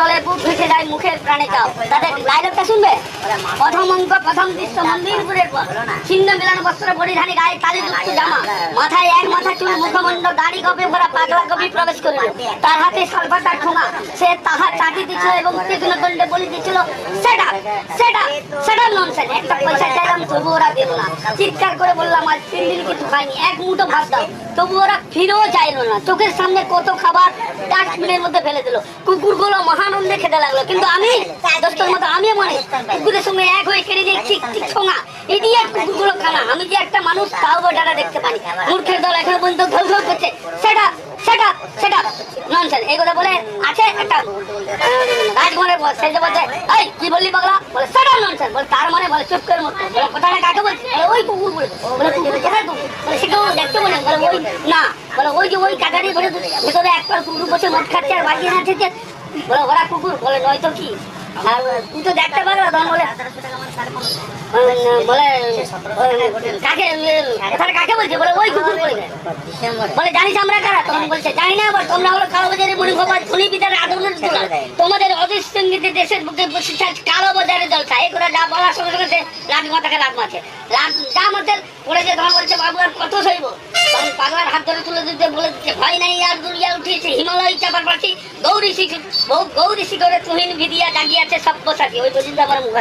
জলে বুক ভেসে যায় মুখের প্রাণে চাও তাদের ডায়লগটা শুনবে? প্রথম অঙ্ক প্রথম দৃশ্য, মন্দিরপুরের পর। ছিন্ন মিলানো বস্ত্র পরিধানী গায়ে তালি যুক্ত জামা। মাথায় এক মাথা চুল, মুখমণ্ড, দাড়ি কপে ভরা পাগলা কবি প্রবেশ করিল তার হাতে সালফাতার ঠোঙা। সে তাহা চাটি দিচ্ছিল এবং তীক্ষ্ণ দণ্ডে বলি দিচ্ছিল, সেটা সেটা সেটা ননসেন একটা পয়সা চাইলাম তবু ওরা দিল না। চিৎকার করে বললাম, আজ তিন দিন কিছু খাইনি, এক মুঠো ভাত দাও। তবু ওরা ফিরেও চাইলো না। চোখের সামনে কত খাবার ডাস্টবিনের মধ্যে ফেলে দিল। কুকুরগুলো মহানন্দে খেতে লাগল। কিন্তু আমি মতো আমিও মনে কুকুরের সঙ্গে এক হয়ে কেড়ে দিয়ে ঠিক ছোঙা। ইডিয়েট কুকুরগুলো খানা আমি যে একটা মানুষ সেটা সেটা সেটা এই কথা বলে আছে একটা রাজকুমারের কি বললি পাগলা? বলে সেটা ননসেন্স বলে, তার মানে বলে, চুপ করে কাকে বলছি ওই বলে। কুকুর বলে, সেটাও দেখতে বলে, ওই না, বলে ওই যে ওই কাটারি ভেতরে কুকুর বসে খাচ্ছে আর আছে যে বলে, ওরা কুকুর? বলে কি? আর তুই তো দেখতে পারো বলে বলে, কাকে কাকে বলছে? বলে, ওই কুকুর বলে। বলে, জানিস আমরা কারা? তখন বলছে, জানি না আবার তোমরা হলো কালো বাজারে মনে বাবা ধনী পিতার আদরের তোলা তোমাদের অদৃষ্টঙ্গিতে দেশের বুকে বসে কালো বাজারে জলসা এই করে যা বলার সঙ্গে সঙ্গে সে লাট মাথাকে লাট মারছে লাট যা মারছে পড়ে যে বলছে, বাবু, আর কত সইব? হাত তুলে হিমালয় চাপার পাখি, গৌরী শিখ গৌরী শিখরে তুহিন ভিদিয়া জাগিয়াছে পোশাকি ওই পর্যন্ত আমার মুখ